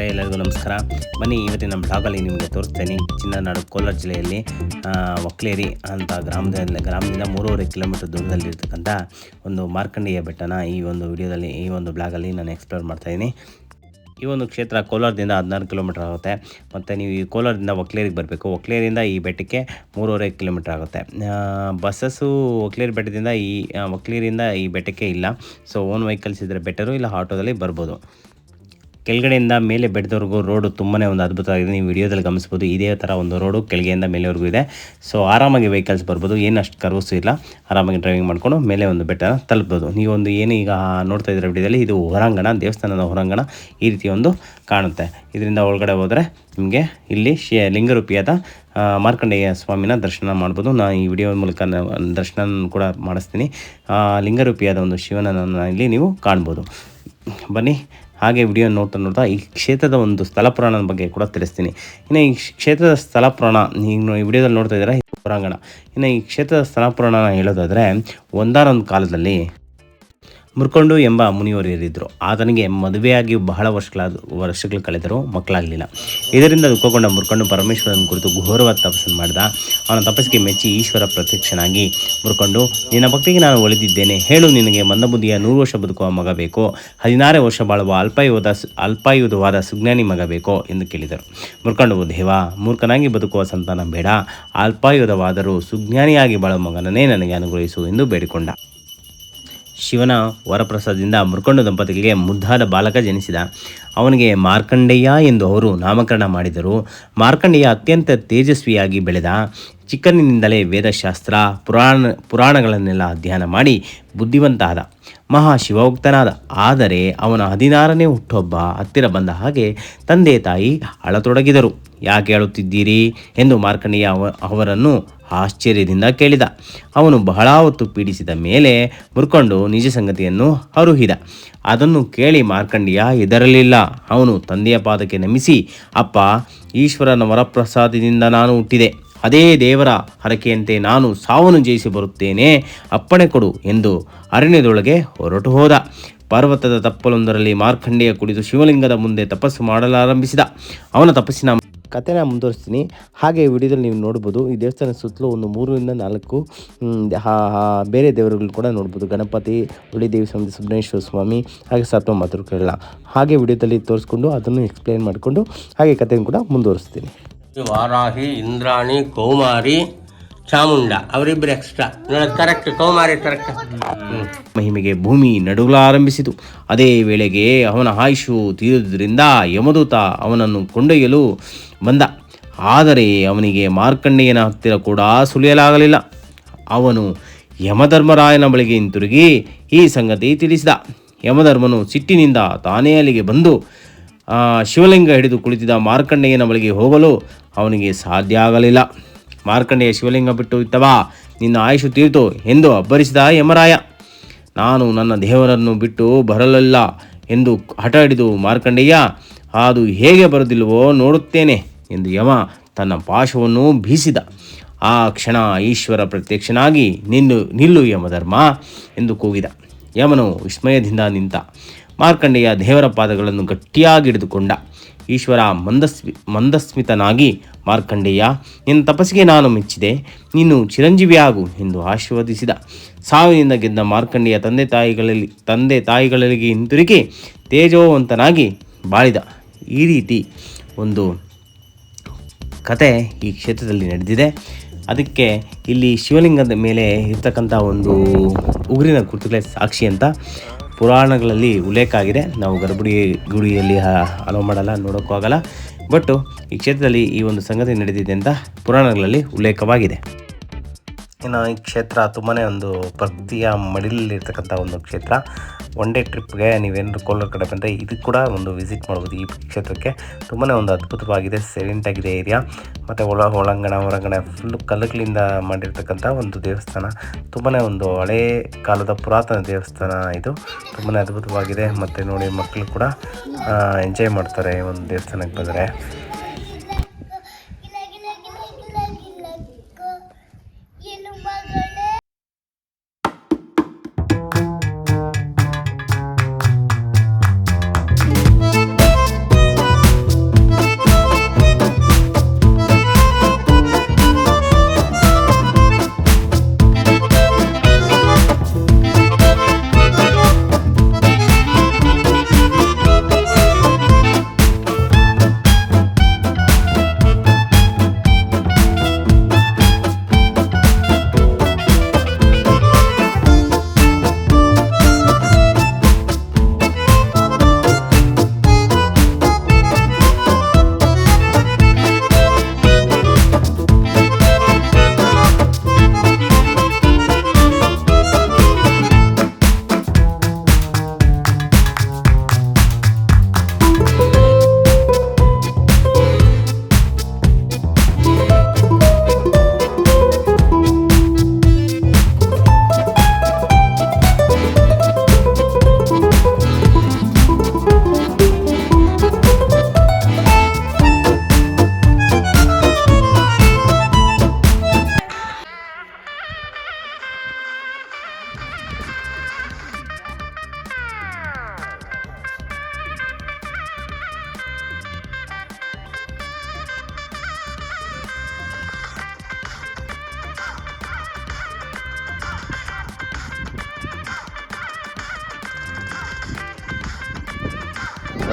ವೀಕ್ಷಕರೇ, ಎಲ್ಲರಿಗೂ ನಮಸ್ಕಾರ. ಬನ್ನಿ, ಇವತ್ತಿನ ಬ್ಲಾಗಲ್ಲಿ ನಿಮಗೆ ತೋರಿಸ್ತೇನೆ. ಚಿನ್ನನಾಡು ಕೋಲಾರ ಜಿಲ್ಲೆಯಲ್ಲಿ ಒಕ್ಲೇರಿ ಅಂತ ಗ್ರಾಮದಲ್ಲಿ ಗ್ರಾಮದಿಂದ ಮೂರುವರೆ ಕಿಲೋಮೀಟರ್ ದೂರದಲ್ಲಿರ್ತಕ್ಕಂಥ ಒಂದು ಮಾರ್ಕಂಡೇಯ ಬೆಟ್ಟನ ಈ ಒಂದು ವಿಡಿಯೋದಲ್ಲಿ, ಈ ಒಂದು ಬ್ಲಾಗಲ್ಲಿ ನಾನು ಎಕ್ಸ್ಪ್ಲೋರ್ ಮಾಡ್ತಾಯಿದ್ದೀನಿ ಈ ಒಂದು ಕ್ಷೇತ್ರ ಕೋಲಾರದಿಂದ ಹದಿನಾರು ಕಿಲೋಮೀಟರ್ ಆಗುತ್ತೆ. ಮತ್ತು ನೀವು ಈ ಕೋಲಾರದಿಂದ ಒಕ್ಲೇರಿಗೆ ಬರಬೇಕು. ಒಕ್ಲೇರಿಂದ ಈ ಬೆಟ್ಟಕ್ಕೆ ಮೂರುವರೆ ಕಿಲೋಮೀಟರ್ ಆಗುತ್ತೆ. ಬಸ್ಸಸ್ಸು ಒಕ್ಲೇರಿ ಬೆಟ್ಟದಿಂದ ಈ ಒಕ್ಲೇರಿಂದ ಈ ಬೆಟ್ಟಕ್ಕೆ ಇಲ್ಲ. ಸೊ, ಓನ್ ವೆಹಿಕಲ್ಸ್ ಇದ್ದರೆ ಬೆಟರು ಇಲ್ಲ ಆಟೋದಲ್ಲಿ ಬರ್ಬೋದು. ಕೆಳಗಡೆಯಿಂದ ಮೇಲೆ ಬೆಟ್ಟದವರೆಗೂ ರೋಡು ತುಂಬನೇ ಒಂದು ಅದ್ಭುತವಾಗಿದೆ. ನೀವು ವಿಡಿಯೋದಲ್ಲಿ ಗಮನಿಸ್ಬೋದು ಇದೇ ಥರ ಒಂದು ರೋಡು ಕೆಳಗೆಯಿಂದ ಮೇಲೆವರೆಗೂ ಇದೆ. ಸೊ ಆರಾಮಾಗಿ ವೆಹಿಕಲ್ಸ್ ಬರ್ಬೋದು ಏನು ಅಷ್ಟು ಕರ್ವಸು ಇಲ್ಲ, ಆರಾಮಾಗಿ ಡ್ರೈವಿಂಗ್ ಮಾಡಿಕೊಂಡು ಮೇಲೆ ಒಂದು ಬೆಟ್ಟ ತಲುಪ್ಬೋದು. ಒಂದು ಏನು ಈಗ ನೋಡ್ತಾ ಇದ್ದೀರ ವಿಡಿಯೋದಲ್ಲಿ, ಇದು ಹೊರಾಂಗಣ, ದೇವಸ್ಥಾನದ ಹೊರಾಂಗಣ, ಈ ರೀತಿ ಒಂದು ಕಾಣುತ್ತೆ. ಇದರಿಂದ ಒಳಗಡೆ ಹೋದರೆ ನಿಮಗೆ ಇಲ್ಲಿ ಶೇ, ಲಿಂಗರೂಪಿಯಾದ ಮಾರ್ಕಂಡೇಯ ಸ್ವಾಮಿನ ದರ್ಶನ ಮಾಡ್ಬೋದು. ನಾನು ಈ ವಿಡಿಯೋ ಮೂಲಕ ದರ್ಶನ ಕೂಡ ಮಾಡಿಸ್ತೀನಿ. ಲಿಂಗರೂಪಿಯಾದ ಒಂದು ಶಿವನನ್ನು ಇಲ್ಲಿ ನೀವು ಕಾಣ್ಬೋದು. ಬನ್ನಿ ಹಾಗೆ ವಿಡಿಯೋ ನೋಡ್ತಾ ನೋಡ್ತಾ ಈ ಕ್ಷೇತ್ರದ ಒಂದು ಸ್ಥಳ ಪುರಾಣದ ಬಗ್ಗೆ ಕೂಡ ತಿಳಿಸ್ತೀನಿ. ಇನ್ನು ಈ ಕ್ಷೇತ್ರದ ಸ್ಥಳ ಪುರಾಣ ನೀವು ಈ ವಿಡಿಯೋದಲ್ಲಿ ನೋಡ್ತಾ ಇದ್ದೀರಾ ಇದು ಹೊರಾಂಗಣ ಇನ್ನು ಈ ಕ್ಷೇತ್ರದ ಸ್ಥಳ ಪುರಾಣ ಹೇಳೋದಾದರೆ ಒಂದಾನೊಂದು ಕಾಲದಲ್ಲಿ ಮುರ್ಕೊಂಡು ಎಂಬ ಮುನಿವರಿಯರಿದ್ದರು ಆತನಿಗೆ ಮದುವೆಯಾಗಿ ಬಹಳ ವರ್ಷಗಳಾದ ವರ್ಷಗಳು ಕಳೆದರೂ ಮಕ್ಕಳಾಗಲಿಲ್ಲ. ಇದರಿಂದ ದುಃಖಗೊಂಡ ಮುರ್ಕೊಂಡು ಪರಮೇಶ್ವರನ ಕುರಿತು ಘೋರವಾದ ತಪಸ್ಸನ್ನು ಮಾಡಿದ. ಅವನ ತಪಸ್ಸಿಗೆ ಮೆಚ್ಚಿ ಈಶ್ವರ ಪ್ರತ್ಯಕ್ಷನಾಗಿ ಮುರ್ಕೊಂಡು ನಿನ್ನ ಭಕ್ತಿಗೆ ನಾನು ಒಳಿದಿದ್ದೇನೆ ಹೇಳು, ನಿನಗೆ ಮಂದಬುದ್ಧಿಯ ನೂರು ವರ್ಷ ಬದುಕುವ ಮಗ ಬೇಕೋ. ಹದಿನಾರೇ ವರ್ಷ ಬಾಳುವ ಅಲ್ಪಾಯುಧ ಅಲ್ಪಾಯುಧವಾದ ಸುಜ್ಞಾನಿ ಮಗ ಬೇಕೋ ಎಂದು ಕೇಳಿದರು. ಮುರ್ಕೊಂಡು ದೇವ, ಮೂರ್ಖನಾಗಿ ಬದುಕುವ ಸಂತಾನ ಬೇಡ. ಅಲ್ಪಾಯುಧವಾದರೂ ಸುಜ್ಞಾನಿಯಾಗಿ ಬಾಳುವ ಮಗನನ್ನೇ ನನಗೆ ಅನುಗ್ರಹಿಸು ಎಂದು ಬೇಡಿಕೊಂಡ. ಶಿವನ ವರಪ್ರಸಾದದಿಂದ ಮುರ್ಕೊಂಡು ದಂಪತಿಗಳಿಗೆ ಮುದ್ದಾದ ಬಾಲಕ ಜನಿಸಿದ. ಅವನಿಗೆ ಮಾರ್ಕಂಡೇಯ ಎಂದು ಅವರು ನಾಮಕರಣ ಮಾಡಿದರು. ಮಾರ್ಕಂಡೇಯ ಅತ್ಯಂತ ತೇಜಸ್ವಿಯಾಗಿ ಬೆಳೆದ. ಚಿಕ್ಕಂದಿನಿಂದಲೇ ವೇದಶಾಸ್ತ್ರ, ಪುರಾಣ, ಪುರಾಣಗಳನ್ನೆಲ್ಲ ಅಧ್ಯಯನ ಮಾಡಿ ಬುದ್ಧಿವಂತ ಆದ ಮಹಾಶಿವೋಕ್ತನಾದ. ಆದರೆ ಅವನ ಹದಿನಾರನೇ ಹುಟ್ಟೊಬ್ಬ ಹತ್ತಿರ ಬಂದ ಹಾಗೆ ತಂದೆ ತಾಯಿ ಅಳತೊಡಗಿದರು. ಯಾಕೆ ಅಳುತ್ತಿದ್ದೀರಿ? ಎಂದು ಮಾರ್ಕಂಡೇಯ ಅವ, ಅವರನ್ನು ಆಶ್ಚರ್ಯದಿಂದ ಕೇಳಿದ. ಅವನು ಬಹಳ ಹೊತ್ತು ಪೀಡಿಸಿದ ಮೇಲೆ ಮುರ್ಕೊಂಡು ನಿಜ ಸಂಗತಿಯನ್ನು ಹರುಹಿದ ಅದನ್ನು ಕೇಳಿ ಮಾರ್ಕಂಡಿಯ ಇದರಲಿಲ್ಲ ಅವನು ತಂದೆಯ ಪಾದಕ್ಕೆ ನಮಿಸಿ, ಅಪ್ಪ, ಈಶ್ವರನ ವರಪ್ರಸಾದದಿಂದ ನಾನು ಹುಟ್ಟಿದೆ. ಅದೇ ದೇವರ ಹರಕೆಯಂತೆ ನಾನು ಸಾವನ್ನು ಜಯಿಸಿ ಬರುತ್ತೇನೆ. ಅಪ್ಪಣೆ ಕೊಡು ಎಂದು ಅರಣ್ಯದೊಳಗೆ ಹೊರಟು ಹೋದ. ಪರ್ವತದ ತಪ್ಪಲೊಂದರಲ್ಲಿ ಮಾರ್ಕಂಡೇಯ ಕುಡಿದು ಶಿವಲಿಂಗದ ಮುಂದೆ ತಪಸ್ಸು ಮಾಡಲಾರಂಭಿಸಿದ. ಅವನ ತಪಸ್ಸಿನ ಕಥೆನ ಮುಂದುವರಿಸ್ತೀನಿ. ಹಾಗೆ ವಿಡಿಯೋದಲ್ಲಿ ನೀವು ನೋಡ್ಬೋದು, ಈ ದೇವಸ್ಥಾನದ ಸುತ್ತಲೂ ಒಂದು ಮೂರರಿಂದ ನಾಲ್ಕು ಬೇರೆ ದೇವರುಗಳು ಕೂಡ ನೋಡ್ಬೋದು. ಗಣಪತಿ ದೇವಿ ಸ್ವಾಮಿ ಸುಬ್ರಹ್ಮೇಶ್ವರ ಸ್ವಾಮಿ, ಹಾಗೆ ಸತ್ವ ಮಾತೃಕೆಗಳನ್ನ ಹಾಗೆ ವಿಡಿಯೋದಲ್ಲಿ ತೋರಿಸ್ಕೊಂಡು ಅದನ್ನು ಎಕ್ಸ್ಪ್ಲೈನ್ ಮಾಡಿಕೊಂಡು, ಹಾಗೆ ಕಥೆಯನ್ನು ಕೂಡ ಮುಂದುವರಿಸ್ತೀನಿ. ವಾರಾಹಿ, ಇಂದ್ರಾಣಿ, ಕೌಮಾರಿ ಚಾಮುಂಡ, ಅವರಿಬ್ಬರು ಎಕ್ಸ್ಟ್ರಾ ಕರೆಕ್ಟ್ ಕೌಮಾರಿ ಕರೆಕ್ಟ್ ಮಹಿಮೆಗೆ ಭೂಮಿ ನಡುಗಲಾರಂಭಿಸಿತು ಅದೇ ವೇಳೆಗೆ ಅವನ ಆಯುಷು ತೀರಿದುದರಿಂದ ಯಮದೂತ ಅವನನ್ನು ಕೊಂಡೊಯ್ಯಲು ಬಂದ. ಆದರೆ ಅವನಿಗೆ ಮಾರ್ಕಂಡೆಯನ ಹತ್ತಿರ ಕೂಡ ಸುಳಿಯಲಾಗಲಿಲ್ಲ. ಅವನು ಯಮಧರ್ಮರಾಯನ ಬಳಿಗೆ ಹಿಂತಿರುಗಿ ಈ ಸಂಗತಿ ತಿಳಿಸಿದ. ಯಮಧರ್ಮನು ಸಿಟ್ಟಿನಿಂದ ತಾನೇ ಅಲ್ಲಿಗೆ ಬಂದು ಶಿವಲಿಂಗ ಹಿಡಿದು ಕುಳಿತಿದ್ದ ಮಾರ್ಕಂಡೆಯನ ಬಳಿಗೆ ಹೋಗಲು ಅವನಿಗೆ ಸಾಧ್ಯ ಆಗಲಿಲ್ಲ. ಮಾರ್ಕಂಡೇಯ ಶಿವಲಿಂಗ ಬಿಟ್ಟು ಇತ್ತವಾ? ನಿನ್ನ ಆಯುಷು ತೀರ್ತು ಎಂದು ಅಬ್ಬರಿಸಿದ ಯಮರಾಯ. ನಾನು ನನ್ನ ದೇವರನ್ನು ಬಿಟ್ಟು ಬರಲಿಲ್ಲ ಎಂದು ಹಠ ಹಿಡಿದು ಮಾರ್ಕಂಡೇಯ ಅದು ಹೇಗೆ ಬರುದಿಲ್ವೋ ನೋಡುತ್ತೇನೆ ಎಂದು ಯಮ ತನ್ನ ಪಾಶವನ್ನು ಬೀಸಿದ. ಆ ಕ್ಷಣ ಈಶ್ವರ ಪ್ರತ್ಯಕ್ಷನಾಗಿ ನಿಲ್ಲು ನಿಲ್ಲು ಯಮಧರ್ಮ ಎಂದು ಕೂಗಿದ. ಯಮನು ವಿಸ್ಮಯದಿಂದ ನಿಂತ ಮಾರ್ಕಂಡೇಯ ದೇವರ ಪಾದಗಳನ್ನು ಗಟ್ಟಿಯಾಗಿ ಹಿಡಿದುಕೊಂಡ. ಈಶ್ವರ ಮಂದಸ್ವಿ, ಮಂದಸ್ಮಿತನಾಗಿ, ಮಾರ್ಕಂಡೇಯ, ನಿನ್ನ ತಪಸ್ಸಿಗೆ ನಾನು ಮೆಚ್ಚಿದೆ, ನೀನು ಚಿರಂಜೀವಿಯಾಗು ಎಂದು ಆಶೀರ್ವದಿಸಿದ. ಸಾವಿನಿಂದ ಗೆದ್ದ ಮಾರ್ಕಂಡೇಯ ತಂದೆ ತಾಯಿಗಳಲ್ಲಿ, ತಂದೆ ತಾಯಿಗಳಿಗೆ ಹಿಂತಿರುಗಿ ತೇಜೋವಂತನಾಗಿ ಬಾಳಿದ. ಈ ರೀತಿ ಒಂದು ಕತೆ ಈ ಕ್ಷೇತ್ರದಲ್ಲಿ ನಡೆದಿದೆ. ಅದಕ್ಕೆ ಇಲ್ಲಿ ಶಿವಲಿಂಗದ ಮೇಲೆ ಇರ್ತಕ್ಕಂಥ ಒಂದು ಉಗುರಿನ ಕುರ್ತುಗಳೇ ಸಾಕ್ಷಿ ಅಂತ. ಪುರಾಣಗಳಲ್ಲಿ ಉಲ್ಲೇಖ ಆಗಿದೆ ನಾವು ಗರ್ಭುಡಿ ಗುಡಿಯಲ್ಲಿ ಅಲೋ ಮಾಡಲ್ಲ, ನೋಡೋಕ್ಕೂ ಆಗಲ್ಲ. ಬಟ್ಟು ಈ ಕ್ಷೇತ್ರದಲ್ಲಿ ಈ ಒಂದು ಸಂಗತಿ ನಡೆದಿದೆ ಅಂತ ಪುರಾಣಗಳಲ್ಲಿ ಉಲ್ಲೇಖವಾಗಿದೆ. ಇನ್ನು ಈ ಕ್ಷೇತ್ರ ತುಂಬಾ ಒಂದು ಭಕ್ತಿಯ ಮಡಿಲಲ್ಲಿ ಇರ್ತಕ್ಕಂಥ ಒಂದು ಕ್ಷೇತ್ರ. ಒನ್ ಡೇ ಟ್ರಿಪ್ಗೆ ನೀವೇನಾದ್ರು ಕೋಲಾರ ಕಡೆ ಬಂದರೆ ಇದು ಕೂಡ ಒಂದು ವಿಸಿಟ್ ಮಾಡ್ಬೋದು ಈ ಕ್ಷೇತ್ರಕ್ಕೆ. ತುಂಬಾ ಒಂದು ಅದ್ಭುತವಾಗಿದೆ ಸೈಲೆಂಟ್ ಆಗಿದೆ ಏರಿಯಾ ಮತ್ತು ಒಳ ಒಳಾಂಗಣ, ಹೊರಾಂಗಣ ಫುಲ್ಲು ಕಲ್ಲುಗಳಿಂದ ಮಾಡಿರ್ತಕ್ಕಂಥ ಒಂದು ದೇವಸ್ಥಾನ. ತುಂಬಾ ಒಂದು ಹಳೇ ಕಾಲದ ಪುರಾತನ ದೇವಸ್ಥಾನ ಇದು. ತುಂಬಾ ಅದ್ಭುತವಾಗಿದೆ. ಮತ್ತು ನೋಡಿ ಮಕ್ಕಳು ಕೂಡ ಎಂಜಾಯ್ ಮಾಡ್ತಾರೆ ಒಂದು ದೇವಸ್ಥಾನಕ್ಕೆ ಬಂದರೆ.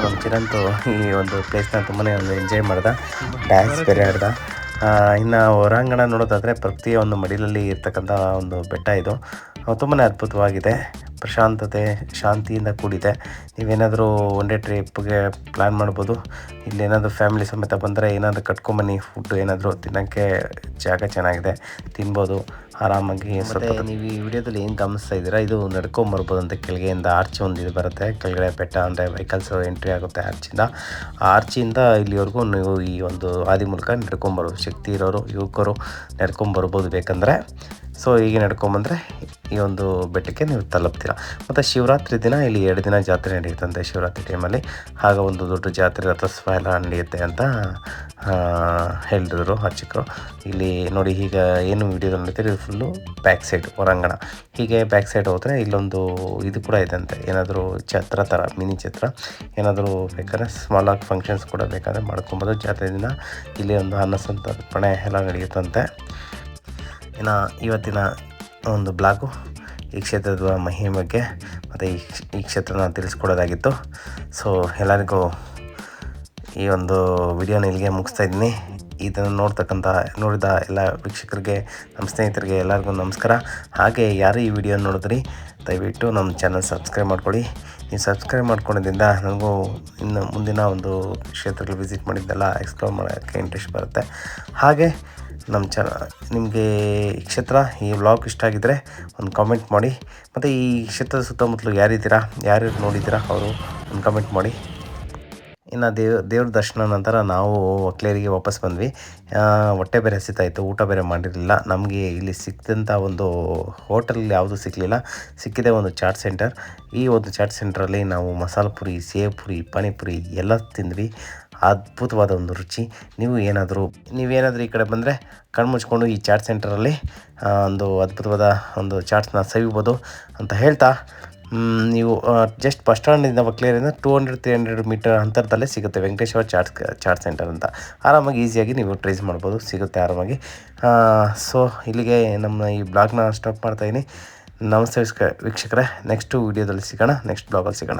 ನಮ್ಮ ಚಿರಂತು ಈ ಒಂದು ಪ್ಲೇಸ್ನ ತುಂಬಾ ಒಂದು ಎಂಜಾಯ್ ಮಾಡ್ದ. ಡ್ಯಾನ್ಸ್ ಬೇರೆ ಆಡ್ದ. ಇನ್ನು ಹೊರಾಂಗಣ ನೋಡೋದಾದರೆ ಒಂದು ಮಡಿಲಲ್ಲಿ ಇರ್ತಕ್ಕಂಥ ಒಂದು ಬೆಟ್ಟ ಇದು. ತುಂಬಾ ಅದ್ಭುತವಾಗಿದೆ. ಪ್ರಶಾಂತತೆ ಶಾಂತಿಯಿಂದ ಕೂಡಿದೆ. ನೀವೇನಾದರೂ ಒನ್ ಡೇ ಟ್ರಿಪ್ಗೆ ಪ್ಲ್ಯಾನ್ ಮಾಡ್ಬೋದು. ಇಲ್ಲೇನಾದರೂ ಫ್ಯಾಮಿಲಿ ಸಮೇತ ಬಂದರೆ ಏನಾದರೂ ಕಟ್ಕೊಂಬನ್ನಿ ಫುಡ್ ಏನಾದರೂ ತಿನ್ನೋಕ್ಕೆ ಜಾಗ ಚೆನ್ನಾಗಿದೆ. ತಿನ್ಬೋದು ಆರಾಮಾಗಿ ಸ್ವಲ್ಪ ನೀವು ಈ ವಿಡಿಯೋದಲ್ಲಿ ಏನು ಗಮನಿಸ್ತಾ ಇದ್ದೀರಾ? ಇದು ನಡ್ಕೊಂಬರ್ಬೋದು ಅಂತ ಕೆಳಗೆಯಿಂದ ಆರ್ಚ್ ಒಂದು ಇದು ಬರುತ್ತೆ. ಕೆಳಗಡೆ ಬೆಟ್ಟ ಅಂದರೆ ವೆಹಿಕಲ್ಸ್ ಎಂಟ್ರಿ ಆಗುತ್ತೆ ಆರ್ಚಿಂದ ಆ ಆರ್ಚಿಂದ ಇಲ್ಲಿವರೆಗೂ ನೀವು ಈ ಒಂದು ಹಾದಿ ಮೂಲಕ ನಡ್ಕೊಂಬರ್ಬೋದು ಶಕ್ತಿ ಇರೋರು ಯುವಕರು ನಡ್ಕೊಂಬರ್ಬೋದು ಬೇಕಂದರೆ ಸೊ ಹೀಗೆ ನಡ್ಕೊಂಬಂದರೆ ಈ ಒಂದು ಬೆಟ್ಟಕ್ಕೆ ನೀವು ತಲುಪ್ತೀರ. ಮತ್ತು ಶಿವರಾತ್ರಿ ದಿನ, ಇಲ್ಲಿ ಎರಡು ದಿನ ಜಾತ್ರೆ ನಡೆಯುತ್ತಂತೆ ಶಿವರಾತ್ರಿ ಟೈಮಲ್ಲಿ ಆಗ ಒಂದು ದೊಡ್ಡ ಜಾತ್ರೆ ರಥೋತ್ಸವ ಎಲ್ಲ ನಡೆಯುತ್ತೆ ಅಂತ ಹೇಳಿದ್ರು ಅರ್ಚಕರು. ಇಲ್ಲಿ ನೋಡಿ, ಈಗ ಏನು ವಿಡಿಯೋದಲ್ಲಿ ನಡೀತಾರೆ ಇದು ಫುಲ್ಲು ಬ್ಯಾಕ್ ಸೈಡ್ ಹೊರಾಂಗಣ. ಹೀಗೆ ಬ್ಯಾಕ್ ಸೈಡ್ ಹೋದರೆ ಇಲ್ಲೊಂದು ಇದು ಕೂಡ ಇದೆ ಅಂತೆ. ಏನಾದರೂ ಛತ್ರ ಥರ ಮಿನಿ ಛತ್ರ. ಏನಾದರೂ ಬೇಕಾದ್ರೆ ಸ್ಮಾಲ್ ಆಗಿ ಫಂಕ್ಷನ್ಸ್ ಕೂಡ ಬೇಕಾದರೆ ಮಾಡ್ಕೊಬೋದು. ಜಾತ್ರೆ ದಿನ, ಇಲ್ಲಿ ಒಂದು ಅನ್ನ ಸಂತರ್ಪಣೆ ಎಲ್ಲ ನಡೆಯುತ್ತಂತೆ. ಇನ್ನು ಇವತ್ತಿನ ಒಂದು ಬ್ಲಾಗು ಈ ಕ್ಷೇತ್ರದ ಮಹಿಮೆ ಬಗ್ಗೆ ಮತ್ತು ಈ ಈ ಕ್ಷೇತ್ರನ ತಿಳಿಸ್ಕೊಡೋದಾಗಿತ್ತು. ಸೊ ಎಲ್ಲರಿಗೂ ಈ ಒಂದು ವಿಡಿಯೋನ ಇಲ್ಲಿಗೆ ಮುಗಿಸ್ತಾ ಇದ್ದೀನಿ. ಇದನ್ನು ನೋಡ್ತಕ್ಕಂಥ, ನೋಡಿದ ಎಲ್ಲ ವೀಕ್ಷಕರಿಗೆ, ನಮ್ಮ ಸ್ನೇಹಿತರಿಗೆ ಎಲ್ಲರಿಗೂ ನಮಸ್ಕಾರ. ಹಾಗೆ ಯಾರು ಈ ವಿಡಿಯೋ ನೋಡಿದ್ರಿ, ದಯವಿಟ್ಟು ನಮ್ಮ ಚಾನಲ್ ಸಬ್ಸ್ಕ್ರೈಬ್ ಮಾಡ್ಕೊಳ್ಳಿ. ನೀವು ಸಬ್ಸ್ಕ್ರೈಬ್ ಮಾಡ್ಕೊಂಡಿದ್ದರಿಂದ ನನಗೂ ಇನ್ನು ಮುಂದಿನ ಒಂದು ಕ್ಷೇತ್ರಗಳು ವಿಸಿಟ್ ಮಾಡಿದ್ದೆಲ್ಲ ಎಕ್ಸ್ಪ್ಲೋರ್ ಮಾಡೋಕ್ಕೆ ಇಂಟ್ರೆಸ್ಟ್ ಬರುತ್ತೆ. ಹಾಗೆ ನಮ್ಮ ಚಾನ ನಿಮಗೆ ಈ ಕ್ಷೇತ್ರ, ಈ ವ್ಲಾಗ್ ಇಷ್ಟ ಆಗಿದ್ದರೆ ಒಂದು ಕಾಮೆಂಟ್ ಮಾಡಿ. ಮತ್ತು ಈ ಕ್ಷೇತ್ರದ ಸುತ್ತಮುತ್ತಲು ಯಾರಿದ್ದೀರಾ ಯಾರು ನೋಡಿದ್ದೀರಾ ಅವರು ಒಂದು ಕಮೆಂಟ್ ಮಾಡಿ. ಇನ್ನು ದೇವ್, ದೇವ್ರ ದರ್ಶನ ನಂತರ ನಾವು ಒಕ್ಲೇರಿಗೆ ವಾಪಸ್ ಬಂದ್ವಿ. ಹೊಟ್ಟೆ ಬೇರೆ ಹಸಿತಾಯಿತ್ತು ಊಟ ಬೇರೆ ಮಾಡಿರಲಿಲ್ಲ. ನಮಗೆ ಇಲ್ಲಿ ಸಿಕ್ಕಿದಂಥ ಒಂದು ಹೋಟೆಲ್ ಯಾವುದೂ ಸಿಕ್ಕಲಿಲ್ಲ ಸಿಕ್ಕಿದೆ ಒಂದು ಚಾಟ್ ಸೆಂಟರ್ ಈ ಒಂದು ಚಾಟ್ ಸೆಂಟ್ರಲ್ಲಿ ನಾವು ಮಸಾಲೆ ಪುರಿ, ಸೇವ್ ಪುರಿ ಪಾನಿಪುರಿ ಎಲ್ಲ ತಿಂದ್ವಿ. ಅದ್ಭುತವಾದ ಒಂದು ರುಚಿ. ನೀವು ಏನಾದರೂ ನೀವೇನಾದರೂ ಈ ಕಡೆ ಬಂದರೆ ಕಣ್ಮುಚ್ಕೊಂಡು ಈ ಚಾಟ್ ಸೆಂಟರಲ್ಲಿ ಒಂದು ಅದ್ಭುತವಾದ ಒಂದು ಚಾಟ್ಸ್ನ ಸವಿಬೋದು ಅಂತ ಹೇಳ್ತಾ ನೀವು ಜಸ್ಟ್ ಬಸ್ ಸ್ಟ್ಯಾಂಡಿಂದ ಒಕ್ಲೇರಿಂದ two hundred three hundred meter ಅಂತರದಲ್ಲೇ ಸಿಗುತ್ತೆ ವೆಂಕಟೇಶ್ವರ ಚಾಟ್ ಚಾಟ್ ಸೆಂಟರ್ ಅಂತ. ಆರಾಮಾಗಿ ಈಸಿಯಾಗಿ ನೀವು ಟ್ರೇಸ್ ಮಾಡ್ಬೋದು, ಸಿಗುತ್ತೆ ಆರಾಮಾಗಿ. ಸೊ ಇಲ್ಲಿಗೆ ನಮ್ಮ ಈ ಬ್ಲಾಗ್ನ ಸ್ಟಾಪ್ ಮಾಡ್ತಾಯಿದ್ದೀನಿ ನಮಸ್ತೆ ವೀಕ್ಷಕ- ವೀಕ್ಷಕರೇ ನೆಕ್ಸ್ಟು ವೀಡಿಯೋದಲ್ಲಿ ಸಿಗೋಣ ನೆಕ್ಸ್ಟ್ ಬ್ಲಾಗಲ್ಲಿ ಸಿಗೋಣ.